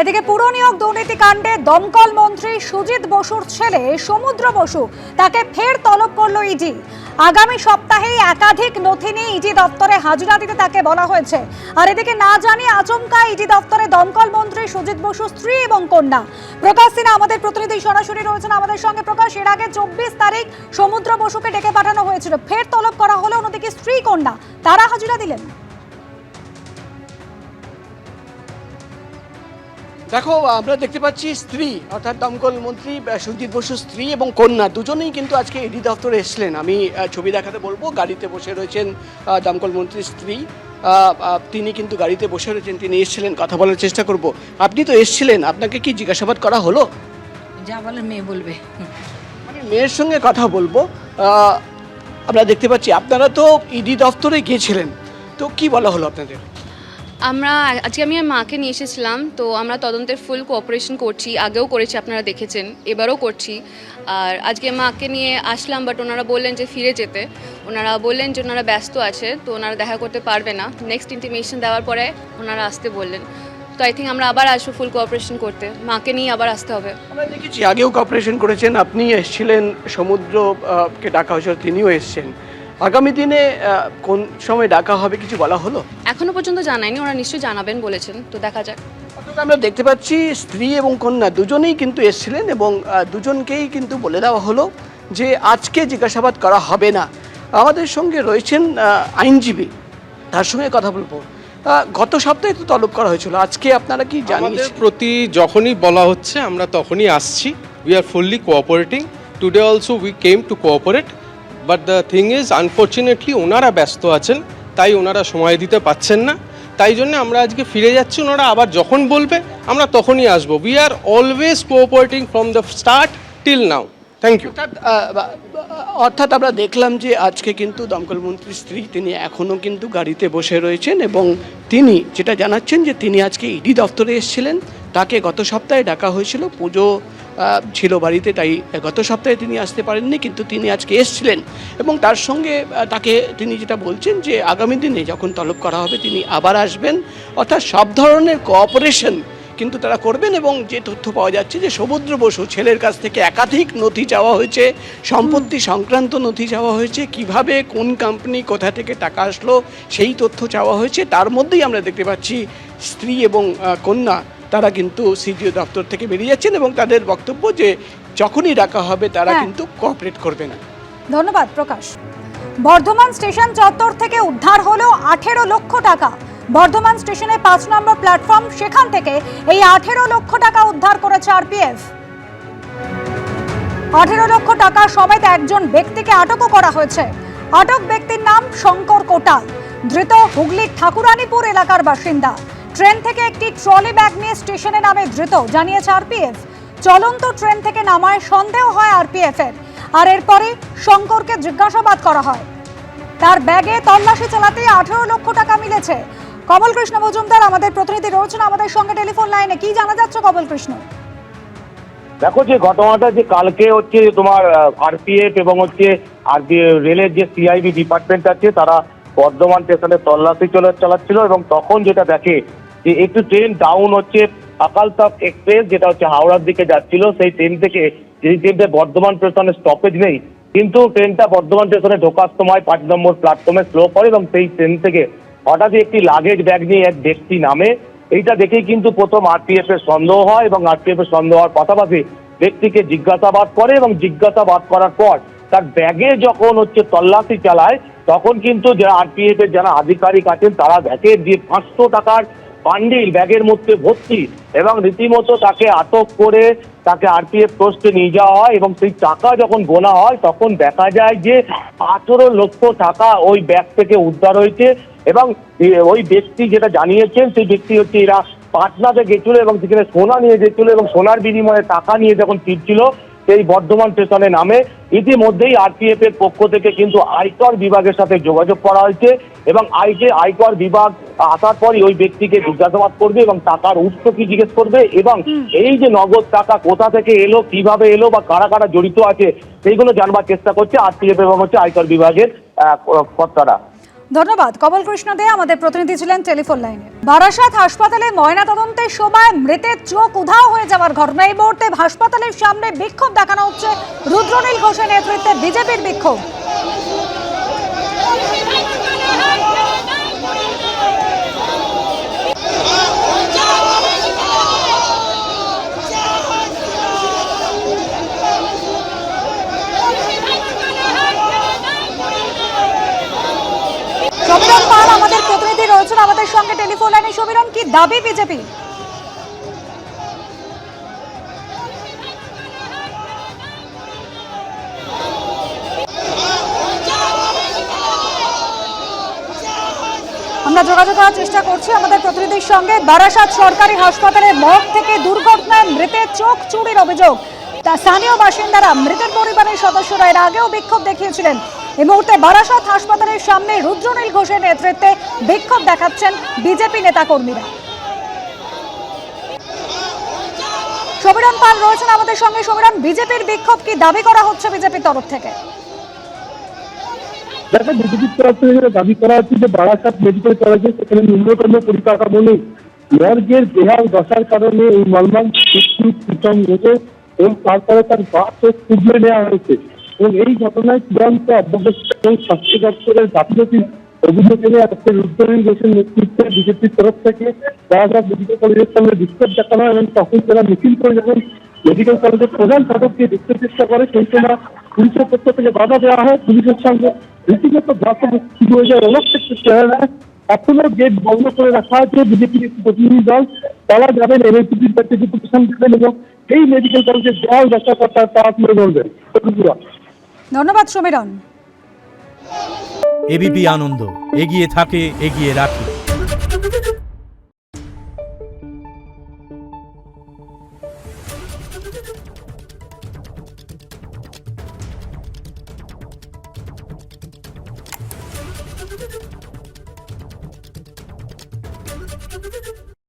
এদিকে পুর নিয়োগ দুর্নীতি কাণ্ডে দমকল মন্ত্রী সুজিত বসুর ছেলে সমুদ্র বসু তাকে ফের তলব করল ইডি। আগামী সপ্তাহেই একাধিক নথি নিয়ে ইডি দপ্তরে হাজিরা দিতে তাকে বলা হয়েছে। আর এদিকে না জানিয়ে আচমকা ইডি দপ্তরে দমকল মন্ত্রী সুজিত বসু স্ত্রী এবং কন্যা। প্রকাশ সিনহা, আমাদের প্রতিনিধি সরাসরি রয়েছেন আমাদের সঙ্গে। প্রকাশ, এর আগে চব্বিশ তারিখ সমুদ্র বসুকে ডেকে পাঠানো হয়েছিল। ফের তলব করা হলো অন্যদিকে স্ত্রী, কন্যা। তারা হাজিরা দিলেন। দেখো আমরা দেখতে পাচ্ছি স্ত্রী অর্থাৎ দমকল মন্ত্রী সুজিত বসুর স্ত্রী এবং কন্যা দুজনেই কিন্তু আজকে ইডি দপ্তরে এসলেন আমি ছবি দেখাতে বলব গাড়িতে বসে রয়েছেন দমকল মন্ত্রীর স্ত্রী। তিনি কিন্তু গাড়িতে বসে রয়েছেন তিনি এসেছিলেন কথা বলার চেষ্টা করব। আপনি তো এসেছিলেন আপনাকে কি জিজ্ঞাসাবাদ করা হলো? যা বলে মেয়ে বলবে। আমি মেয়ের সঙ্গে কথা বলব। আমরা দেখতে পাচ্ছি আপনারা তো ইডি দপ্তরে গিয়েছিলেন। তো কি বলা হলো আপনাদের? আমরা আজকে আমি আমার মাকে নিয়ে এসেছিলাম, তো আমরা তদন্তের ফুল কোঅপারেশন করছি, আগেও করেছি, আপনারা দেখেছেন, এবারও করছি। আর আজকে মাকে নিয়ে আসলাম বাট ওনারা বললেন যে ফিরে যেতে। ওনারা বললেন যে ওনারা ব্যস্ত আছে, তো ওনারা দেখা করতে পারবে না। নেক্সট ইন্টিমেশন দেওয়ার পরে ওনারা আসতে বললেন। তো আই থিঙ্ক আমরা আবার আসব ফুল কোঅপারেশন করতে। মাকে নিয়ে আবার আসতে হবে। দেখেছি, আগেও কোঅপারেশন করেছেন। আপনি এসেছিলেন সমুদ্রকে ডাকা হয়েছিল, তিনিও এসেছেন। আগামী দিনে কোন সময় ডাকা হবে কিছু বলা হলো? এখনও পর্যন্ত জানায়নি ওরা নিশ্চয়ই জানাবেন বলেছেন তো দেখা যাক। আমরা দেখতে পাচ্ছি স্ত্রী এবং কন্যা দুজনেই কিন্তু এসেছিলেন এবং দুজনকেই কিন্তু বলে দেওয়া হলো যে আজকে জিজ্ঞাসাবাদ করা হবে না। আমাদের সঙ্গে রয়েছেন আইনজীবী তার সঙ্গে কথা বলব। গত সপ্তাহে তো তলব করা হয়েছিল আজকে আপনারা কি জানিয়েছেন? প্রতি যখনই বলা হচ্ছে আমরা তখনই আসছি। We are fully cooperating today also we came to cooperate but the thing is unfortunately ওনারা ব্যস্ত আছেন। তাই ওনারা সময় দিতে পাচ্ছেন না। তাই জন্য আমরা আজকে ফিরে যাচ্ছি, ওনারা আবার যখন বলবে, আমরা তখনই আসব। We are always cooperating from the start till now thank you অর্থাৎ আমরা দেখলাম যে আজকে কিন্তু দমকল মন্ত্রীর স্ত্রী, তিনি এখনও কিন্তু গাড়িতে বসে রয়েছেন এবং তিনি যেটা জানাচ্ছেন যে তিনি আজকে ইডি দপ্তরে এসেছিলেন। তাকে গত সপ্তাহে ডাকা হয়েছিল পুজো ছিল বাড়িতে, তাই গত সপ্তাহে তিনি আসতে পারেননি, কিন্তু তিনি আজকে এসেছিলেন। এবং তার সঙ্গে তাকে তিনি যেটা বলছেন যে, আগামী দিনে যখন তলব করা হবে, তিনি আবার আসবেন। অর্থাৎ সব ধরনের কোঅপারেশন কিন্তু তারা করবেন এবং যে তথ্য পাওয়া যাচ্ছে যে, সমুদ্র বসু ছেলের কাছ থেকে একাধিক নথি চাওয়া হয়েছে, সম্পত্তি সংক্রান্ত নথি চাওয়া হয়েছে, কীভাবে, কোন কোম্পানি কোথা থেকে টাকা আসলো, সেই তথ্য চাওয়া হয়েছে, তার মধ্যেই আমরা দেখতে পাচ্ছি স্ত্রী এবং কন্যা তারা কিন্তু সিডিও দপ্তর থেকে বেরিয়ে যাচ্ছেন এবং তাদের বক্তব্য যে যখনই ডাকা হবে তারা হ্যাঁ। কিন্তু কোঅপারেট করবে না ধন্যবাদ প্রকাশ। বর্ধমান স্টেশন চত্বর থেকে উদ্ধার হলো আঠেরো লক্ষ টাকা। বর্ধমান স্টেশনের পাঁচ নম্বর প্ল্যাটফর্ম সেখান থেকে এই আঠেরো লক্ষ টাকা উদ্ধার করেছে আরপিএফ। আঠেরো লক্ষ টাকা সমেত একজন ব্যক্তিকে আটকও করা হয়েছে। আটক ব্যক্তির নাম শঙ্কর কোটাল। ধৃত হুগলির ঠাকুরানীপুর এলাকার বাসিন্দা। ট্রেন থেকে একটি ট্রলি ব্যাগ নিয়ে স্টেশনে নামে ধৃত, জানিয়েছে আরপিএফ। চলন্ত ট্রেন থেকে নামায় সন্দেহ হয় আরপিএফ এর আর এরপরে শঙ্করকে জিজ্ঞাসাবাদ করা হয়। তার ব্যাগে তল্লাশি চালাতে আঠেরো লক্ষ টাকা মিলেছে। কমল কৃষ্ণ মজুমদার, আমাদের প্রতিনিধি রয়েছেন আমাদের সঙ্গে টেলিফোন লাইনে। কি জানা যাচ্ছে কমল কৃষ্ণ দেখো, যে ঘটনাটা যে কালকে হচ্ছে তোমার আরপিএফ এবং হচ্ছে আর রেলের যে সিআইবি ডিপার্টমেন্ট আছে, তারা বর্ধমান স্টেশনে তল্লাশি চলে, চালাচ্ছিল এবং তখন যেটা দেখে যে একটু ট্রেন ডাউন হচ্ছে আকালতাপ এক্সপ্রেস যেটা হচ্ছে হাওড়ার দিকে যাচ্ছিল, সেই ট্রেন থেকে যেই ট্রেনটা বর্ধমান স্টেশনে স্টপেজ নেই, কিন্তু ট্রেনটা বর্ধমান স্টেশনে ঢোকার সময় পাঁচ নম্বর প্ল্যাটফর্মে স্লো করে এবং সেই ট্রেন থেকে হঠাৎই একটি লাগেজ ব্যাগ নিয়ে এক ব্যক্তি নামে। এইটা দেখেই কিন্তু প্রথম আরপিএফ এর সন্দেহ হয় এবং আরপিএফ এর সন্দেহ হওয়ার পাশাপাশি ব্যক্তিকে জিজ্ঞাসাবাদ করে এবং জিজ্ঞাসাবাদ করার পর তার ব্যাগে যখন হচ্ছে তল্লাশি চালায়, তখন কিন্তু যারা আরপিএফ এর যারা আধিকারিক আছেন, তারা দেখে যে পাঁচশো টাকার বান্ডিল ব্যাগের মধ্যে ভর্তি এবং রীতিমতো তাকে আটক করে তাকে আরপিএফ পোস্টে নিয়ে যাওয়া হয় এবং সেই টাকা যখন গোনা হয়, তখন দেখা যায় যে আঠেরো লক্ষ টাকা ওই ব্যাগ থেকে উদ্ধার হয়েছে এবং ওই ব্যক্তি যেটা জানিয়েছেন, সেই ব্যক্তি হচ্ছে এরা পাটনাতে গেছিল এবং সেখানে সোনা নিয়ে গেছিল এবং সোনার বিনিময়ে টাকা নিয়ে যখন ফিরছিল সেই বর্ধমান স্টেশনে নামে, ইতিমধ্যেই আরপিএফ এর পক্ষ থেকে কিন্তু আয়কর বিভাগের সাথে যোগাযোগ করা হয়েছে এবং আইকে আয়কর বিভাগ আসার পরই ওই ব্যক্তিকে জিজ্ঞাসাবাদ করবে এবং টাকার উৎস কি জিজ্ঞেস করবে এবং এই যে নগদ টাকা কোথা থেকে এলো কীভাবে এলো বা কারা কারা জড়িত আছে সেইগুলো জানবার চেষ্টা করছে আরপিএফ এবং হচ্ছে আয়কর বিভাগের কর্তারা। ধন্যবাদ। কমল কৃষ্ণ দে আমাদের প্রতিনিধি ছিলেন টেলিফোন লাইনে। বারাসাত হাসপাতালে ময়নাতদন্তের সময় মৃতের চোখ উধাও হয়ে যাওয়ার ঘটনা। এই মুহূর্তে হাসপাতালের সামনে বিক্ষোভ দেখানো হচ্ছে। রুদ্রনীল ঘোষের নেতৃত্বে বিজেপির বিক্ষোভ সমীরণ পাল আমাদের প্রতিনিধি রয়েছেন আমাদের সঙ্গে টেলিফোন লাইনে সমীরণ, কি দাবি বিজেপি? আমরা যোগাযোগ করার চেষ্টা করছি আমাদের প্রতিনিধির সঙ্গে। বারাসাত সরকারি হাসপাতালে মগ থেকে দুর্ঘটনায় মৃতের চোখ চুরির অভিযোগ। তা স্থানীয় বাসিন্দারা মৃতের পরিবারের সদস্যরা এর আগেও বিক্ষোভ দেখিয়েছিলেন। এই মুহূর্তে বারাসাত হাসপাতালের সামনে রুদ্রনীল ঘোষের নেতৃত্বে বিক্ষোভ দেখাচ্ছেন বিজেপি নেতাকর্মীরা। সমীরণ পাল রয়েছেন আমাদের সঙ্গে। সমীরণ, বিজেপির বিক্ষোভ কি দাবি করা হচ্ছে বিজেপির তরফ থেকে? দেখো, বিজেপির তরফ থেকে যেটা দাবি করা হচ্ছে যে বারাসাত মেডিকেল কলেজে সেখানে ন্যূনতম পরিকাঠামো নেই। মর্গের বেহাল দশার কারণে এই মলমান মৃত্যু এবং তারপরে তার বাসও তুলে নেওয়া হয়েছে। এবং এই ঘটনায় চূড়ান্ত অব্যবস্থা এবং স্বাস্থ্য দপ্তরের গাফিলতি অভিযোগ এনে আজকে রুদ্রনীল ঘোষের নেতৃত্বে বিজেপির তরফ থেকে বারাসাত মেডিকেল কলেজের সামনে বিক্ষোভ দেখানো হয় এবং তখন তারা মিছিল করে যখন মেডিকেল কলেজের প্রধান ফটককে দেখতে চেষ্টা করে, সেই সময় পুলিশের পক্ষ থেকে বাধা দেওয়া হয়। পুলিশের সঙ্গে রীতিমত ধর্ষণ শুরু হয়ে যায় অনেক ক্ষেত্রে চেহারা এখনও গেট বন্ধ করে রাখা আছে বিজেপির একটি প্রতিনিধি দল তারা যাবেন এনএসিপির কাছে ডেপুটেশন দেবেন এবং এই মেডিকেল কলেজের দেওয়াল দেখা কথা তারা তুলে ধরবেন। ত্রিপুরা ধন্যবাদ সমীরণ। এবিপি আনন্দ এগিয়ে থাকে এগিয়ে রাখে।